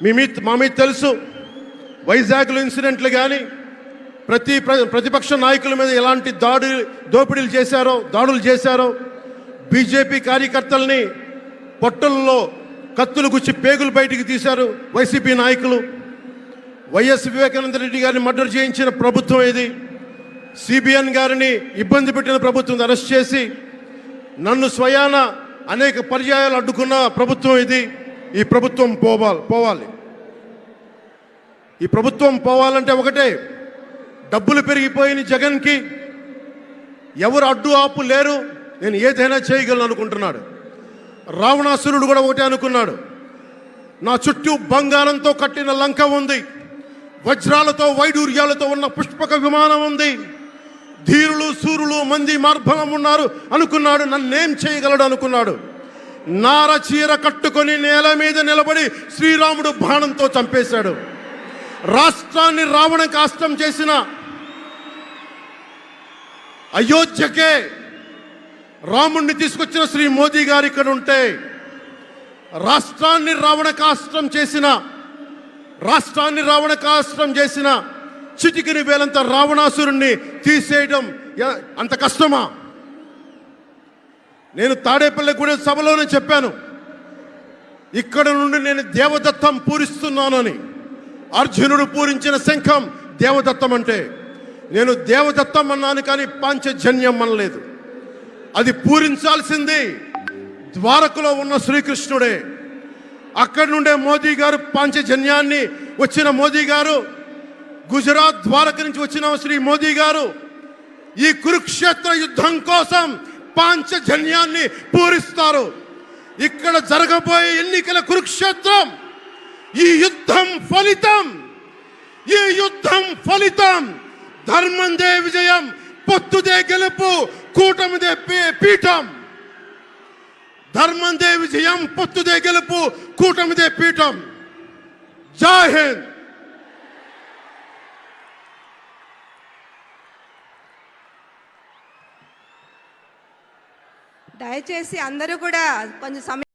మీ మీ మా మీద తెలుసు. వైజాగ్లో ఇన్సిడెంట్లు కానీ ప్రతి ప్ర- ప్రతిపక్ష నాయకుల మీద ఎలాంటి దాడి దోపిడీలు చేశారో దాడులు చేశారో బీజేపీ కార్యకర్తల్ని పొట్టల్లో కత్తులు గుచ్చి పేగులు బయటికి తీశారు వైసీపీ నాయకులు. వైఎస్ వివేకానంద రెడ్డి గారిని మర్డర్ చేయించిన ప్రభుత్వం ఇది సిబిఎన్ గారిని ఇబ్బంది పెట్టిన ప్రభుత్వం అరెస్ట్ చేసి నన్ను స్వయాన అనేక పర్యాయాలు అడ్డుకున్న ప్రభుత్వం ఇది ఈ ప్రభుత్వం పోవాలి పోవాలి. ఈ ప్రభుత్వం పోవాలంటే ఒకటే డబ్బులు పెరిగిపోయిన జగన్కి ఎవరు అడ్డు ఆపు లేరు నేను ఏదైనా చేయగలను అనుకుంటున్నాడు. రావణాసురుడు కూడా ఒకటే అనుకున్నాడు. నా చుట్టూ బంగారంతో కట్టిన లంక ఉంది. వజ్రాలతో వైడూర్యాలతో ఉన్న పుష్పక విమానం ఉంది. ధీరులు సూరులు మంది మార్భలం ఉన్నారు అనుకున్నాడు. నన్నేం చేయగలడు అనుకున్నాడు. నార చీర కట్టుకొని నేల మీద నిలబడి శ్రీరాముడు బాణంతో చంపేశాడు. రాష్ట్రాన్ని రావణ కాష్టం చేసిన అయోధ్యకే రాముణ్ణి తీసుకొచ్చిన శ్రీ మోదీ గారు ఇక్కడ ఉంటే రాష్ట్రాన్ని రావణ కాష్టం చేసిన రాష్ట్రాన్ని రావణ కాష్టం చేసిన చిటికిని వేలంత రావణాసురుణ్ణి తీసేయడం అంత కష్టమా? నేను తాడేపల్లిగూడెం సభలోనే చెప్పాను. ఇక్కడ నుండి నేను దేవదత్తం పూరిస్తున్నాను అని అర్జునుడు పూరించిన శంఖం దేవదత్తం అంటే. నేను దేవదత్తం అన్నాను కానీ పాంచజన్యం అనలేదు. అది పూరించాల్సింది ద్వారకలో ఉన్న శ్రీకృష్ణుడే. అక్కడి నుండే మోదీ గారు పాంచజన్యాన్ని వచ్చిన మోదీ గారు గుజరాత్ ద్వారక నుంచి వచ్చిన శ్రీ మోదీ గారు ఈ కురుక్షేత్ర యుద్ధం కోసం పాంచజన్యాన్ని పూరిస్తారు. ఇక్కడ జరగబోయే ఎన్నికల కురుక్షేత్రం ఈ యుద్ధం ఫలితం. ఈ యుద్ధం ఫలితం. ధర్మందే విజయం పొత్తుదే గెలుపు కూటమిదే పీ- పీఠం. ధర్మందే విజయం పొత్తుదే గెలుపు కూటమిదే పీఠం. జై హింద్. దయచేసి అందరూ కూడా కొంచెం సమయం